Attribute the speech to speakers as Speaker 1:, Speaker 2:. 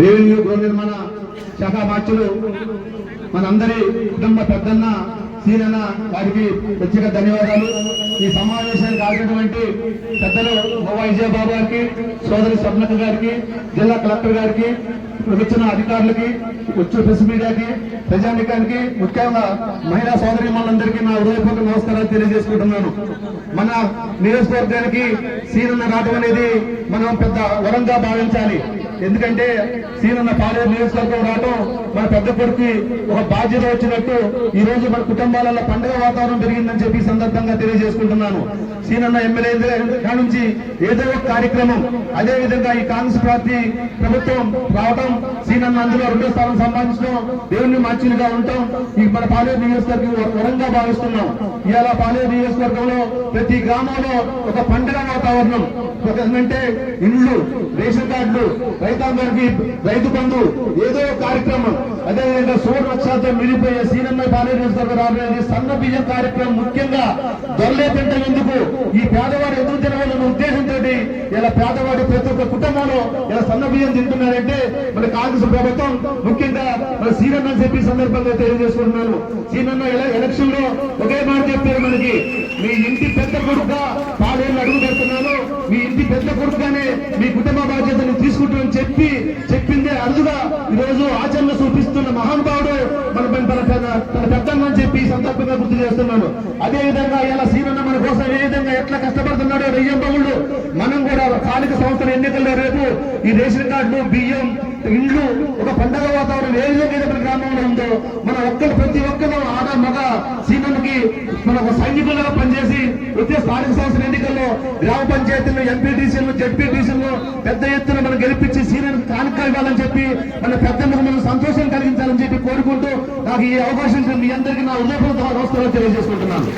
Speaker 1: Revenue గృహ నిర్మాణ శాఖ మార్చులు మనందరి కుటుంబ పెద్దన్న సీనన్న వారికి ప్రత్యేక ధన్యవాదాలు. ఈ సమావేశానికి ఆగినటువంటి పెద్దలు గోవా విజయబాబు గారికి సోదరి స్వర్ణక గారికి జిల్లా కలెక్టర్ గారికి వచ్చిన అధికారులకి వచ్చిన ప్రెస్ మీడియాకి ప్రజానికానికి ముఖ్యంగా మహిళా సోదరి మనందరికీ నా హృదయపూర్వక నమస్కారాలు తెలియజేసుకుంటున్నాను. మన నియోజకవర్గానికి సీనన్న రావడం అనేది మనం పెద్ద వరంగా భావించాలి. ఎందుకంటే సీనన్న పాలేరు నియోజకవర్గం రావడం పెద్ద కొడుకు ఒక బాధ్యత వచ్చినట్టు ఈ రోజు మన కుటుంబాలలో పండుగ వాతావరణం పెరిగిందని చెప్పి సందర్భంగా తెలియజేసుకుంటున్నాను. సీనన్న ఎమ్మెల్యే నుంచి ఏదో ఒక కార్యక్రమం అదే విధంగా ఈ కాంగ్రెస్ పార్టీ ప్రభుత్వం రావడం సీనన్న అందులో రెండో స్థానం సంపాదించడం దేవుణ్ణి మంచిగా ఉండటం ఈ మన పాలేరు నియోజకవర్గం వరంగా భావిస్తున్నాం. ఇలా పాలేరు నియోజకవర్గంలో ప్రతి గ్రామంలో ఒక పండుగ వాతావరణం. ఒక ఇండ్లు రేషన్ కార్డులు రైతాంగానికి రైతు బంధు ఏదో ఒక కార్యక్రమం. అదేవిధంగా సూర్య వచ్చాతో మిగిలిపోయే సీనమ్మ పాలేరు నియోజకవర్గం రాబోయేది సన్న బియ్యం కార్యక్రమం ముఖ్యంగా దొరలే తింటాం ఎందుకు? ఈ పేదవాడు ఎందుకు తినవాలన్న ఉద్దేశంతో ఇలా పేదవాడి ప్రతి ఒక్క కుటుంబంలో ఇలా సన్న బియ్యం తింటున్నారంటే మన కాంగ్రెస్ ప్రభుత్వం ముఖ్యంగా మన సీనన్న చెప్పి సందర్భంగా తెలియజేసుకుంటున్నాను. సీనన్న ఎలక్షన్లో ఒకే మాట చెప్పారు మనకి మీ ఇంటి పెద్ద కొడుకుగా పాలేళ్ళు అడుగు పెడుతున్నాను. మీ ఇంటి పెద్ద కొడుకుగానే మీ కుటుంబ బాధ్యత మహానుభావుడు మన తన తన పెద్దన్న చెప్పి సందర్భంగా గుర్తు చేస్తున్నాను. అదే విధంగా ఇలా సీనన్న మన కోసం ఏ విధంగా ఎట్లా కష్టపడుతున్నాడో రెయ్యం బగుళ్ళు మనం కూడా స్థానిక సంస్థల ఎన్నికల్లో రేపు ఈ రేషన్ కార్డులు బియ్యం ఇండ్లు ఒక పండగ వాతావరణం ఏ విధంగా మన గ్రామంలో ఉందో మన ఒక్కరు ప్రతి ఒక్కరు ఆడ మగ సీనన్నకి మన ఒక సైనికులుగా పనిచేసి వచ్చే స్థానిక సంస్థల ఎన్నికల్లో గ్రామ పంచాయతీలు ఎంపీటీసీలు జడ్పీటీసీలు పెద్ద ఎత్తున మన పెద్దలకు మనం సంతోషం కలిగించాలని చెప్పి కోరుకుంటూ నాకు ఈ అవకాశం మీ అందరికీ నా ఉదయపూర్వక నమస్కారాలు తెలియజేసుకుంటున్నాను.